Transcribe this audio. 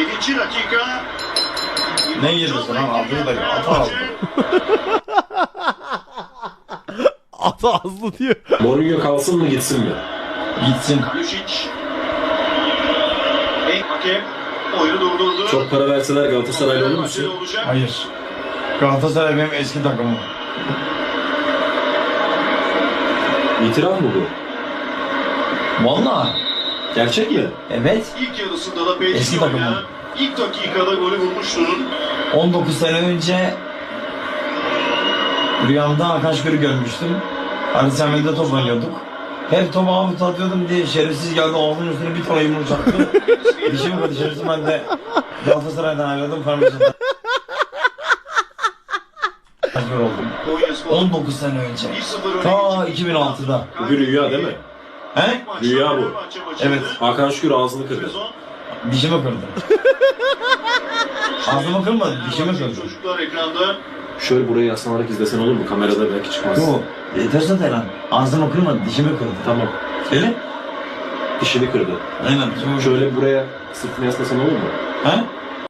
7. dakika. Ne yediyorsun lan? Aldın da ata aldı. Ata azlı diyor. Mourinho kalsın mı gitsin mi? Gitsin. Kalüşic. Ey hakem oyunu durdurdu. Çok para verseler Galatasaraylı olur musun? Hayır. Galatasaray benim eski takımım. İtiraf mı bu? Vallahi. Gerçek mi? Evet. İlk yarısında da Eski takımı. Pellegrini ilk dakikada golü vurmuştur. 19 sene önce rüyamda Hakan Şükür'ü görmüştüm. Hani Sami'de top oynuyorduk. Hep topu avuç atıyordum diye şerefsiz geldi ağzının üstüne bir tane yumruk çaktı. Dişim kırdı şerefsiz ben de Galatasaray'dan ayrıldım. Şükür oldum. Konyaspor 19 sene önce. 1-0 öne Ta geçti. 2006'da. Bu bir rüya değil mi? He? Rüya bu. Evet. Hakan Şükür ağzını kırdı. Dişimi kırdı. Ağzımı kırmadı, dişimi kırdı. Çocuklar ekranda Şöyle buraya yaslanarak izlesen olur mu? Kamerada belki çıkmaz. Yo, yeter zaten lan. Ağzımı kırmadı, dişimi kırdı. Tamam. Öyle? Dişini kırdı. Aynen. Şöyle buraya sırtını yaslasan olur mu? He?